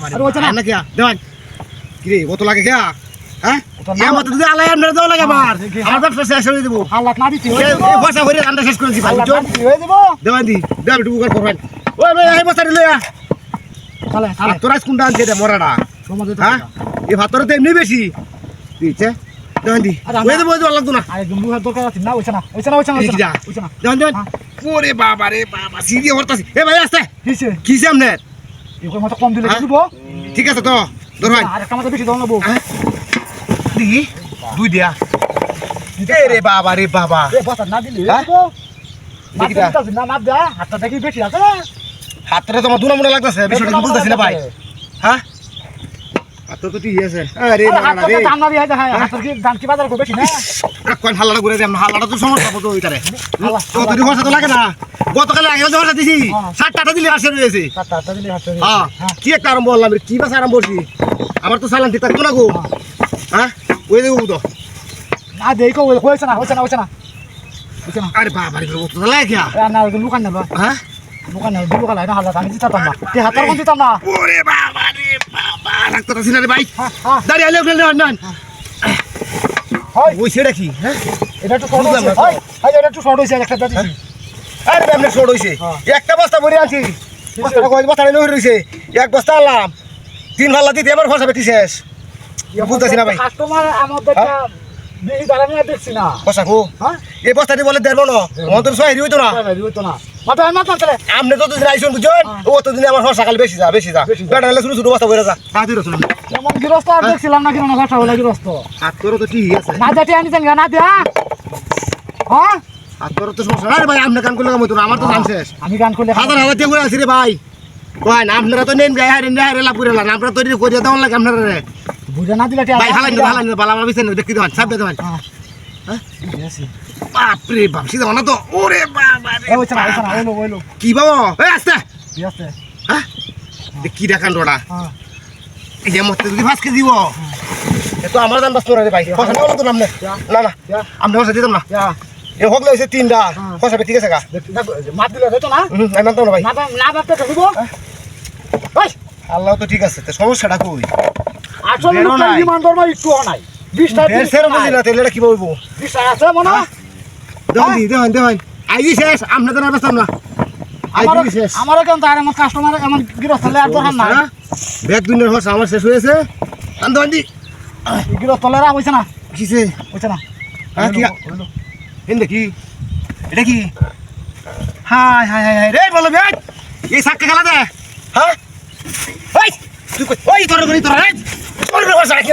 রে আরে ওইটা না। না কি দেওয়ান কি রে কত লাগে কে হ্যাঁ? ওটা মত যদি আলাই আমরা দাও লাগে আমার আমার ব্যবসা শেষ করে দেবো হাল্লাত না দিতে এই বসা হইরে আন্ডা শেষ করে দিবা হাল্লাত বুঝছ? না দিতে হয়ে যাব। দেওয়ান দি দেওয়ান একটু উপকার করবেন ওই লই এই বসা লই তাহলে তাহলে। তোরা কোনটা আনছে এটা মরাটা? হ্যাঁ? এই ভাতরে তো এমনি বেশি। দিচ্ছে দেওয়ান দি। ওই দেবো ওই দেবো লাগতো না। আরে জম্বু হাত দরকার আছে। না ওইছে না ওইছে না ওইছে না এই না দেওয়ান দেওয়ান হ্যাঁ। ওরে বাবা রে বাবা সিরিয়ে হরতাছি। এ ভাই আস্তে। কিসে? কিসে আপনার? এগুলো মতো কম দিলে হ্যাঁ? দিব? ঠিক আছে তো ধরবেন আর একটা মতো বেশি দাও নেব দেখি। দুই দিয়া। এ রে বাবা রে বাবা। এ বস না দিলে হ্যাঁ? না মাছ দা হাতটা দেখি বেশি আছে। হাতটা তোমার দুনা মুনা লাগতেছে বিষয়টা কি বুঝতেছি না ভাই। হ্যাঁ? হাতটা তো ঠিক আছে। আরে বাবা রে। দিয়ে হয় হাতের কি দাম কি বাজার করবে বেশি না? কোন হাল্লাটা করে দিলাম হাল্লাটা তো সমস্যা কত ওইটারে। হাল্লা। তো লাগে না। গতকালে আগে হসা দিছি। হ্যাঁ। ষাট টাকা দিলে আসে রয়েছে হ্যাঁ হ্যাঁ। কি একটা আরম্ভ রে, কি বাস আরম্ভ করছি আমার তো চালান ঠিক থাকতো না গো। হ্যাঁ। ওই দেখো তো। না কো না হইছে না হইছে না। আরে বাবা রে কত লাগে কি না লুকান না হ্যাঁ? লুকান না না হাল্লা আমি দিতাম না। তে হাতার কোন দিতাম না। ওরে বাবা রে বাবা না রে ভাই। হ্যাঁ হ্যাঁ। দাঁড়িয়ে আলে উঠলে না হয়। ওই সেটা কি হ্যাঁ? এটা না। হয়। হয় এটা একটু শর্ট হইছে একটা দিছি আরে এমনি শোট হইছে। হ্যাঁ। একটা বস্তা ভরে আনছি। বস্তা রইছে এক বস্তা আনলাম। তিন ভাল্লা দিতে এবার ফসা বেটি শেষ। বুঝতেছি না ভাই। কাস্টমার হ্যাঁ? এই বস্তাটি বলে দেবো না। অন্তর সহায় হইতো না। না। মাথা মাথা মাথা আপনি যতদিন আইসুন বুঝছেন ও ততদিন আমার ফসা খালি বেশি যা বেশি যা। বেশি যা। বেটা হলে শুরু শুরু বস্তা ভরে যা। তা গৃহস্থ আর দেখছিলাম না কিনা ঘটা হলো গৃহস্থ হাত করো তো ঠিক আছে। না না দিয়া হ্যাঁ? হাত করো তো সমস্যা। আরে ভাই আপনি কান করলে কাম আমার তো দাম শেষ। আমি গান করলে হাজার হাজার দিয়ে ঘুরে আছি রে ভাই। কয় না আপনারা তো নেন গায়ে হারে হারে লাভ করে না আপনারা তৈরি করে দেওয়ার লাগে আপনারা রে। বুঝে না দিলে ভাই ভালো না ভালো না ভালো আমার বিছেন দেখতে দেবেন সাবধান দেবেন হ্যাঁ। ঠিক বাপ সিধা না তো। ওরে বাবা রে এ কি বাবা? এই আসতে। আছে? হ্যাঁ? এ কি দেখান রোডা? হ্যাঁ। এই যে মতে যদি ফাঁসকে দিব। এ তো আমার দাম বাস রে ভাই। তো না না। যা। আমি দিতাম না। এ হোক লইছে তিনটা। হ্যাঁ। পয়সা ঠিক আছে গা। মাত দিলে হইতো না। আমি মানতাম না ভাই। না না ভাবতে দিব আল্লাহ তো ঠিক আছে তো সমস্যাটা কই? আসলে। ডিমান্ড দরমা একটু নাই। বিশটা ফের সেরো বুঝি না তাহলে কি বলব? বিশটা আছে মনে হয়? দেখুন দেখুন দেখুন। আইজি শেষ আপনি তো না বেসতাম না আমারও কেন তার এমন কাস্টমার গৃহস্থ লে আর দরকার নাই। ব্যাগ দুনিয়ার হস আমার শেষ হয়েছে। আন দেওয়ান দি গৃহস্থ লেরা হইছে না। কিসে হইছে না। হ্যাঁ, কি- হেন দেখি এটা কি? হাই হাই হাই হাই, রে, বলো ভাই এই সাক্কা খেলা দে হ্যাঁ? ওই তুই ওই, তোর গনি তোর রে তোর কি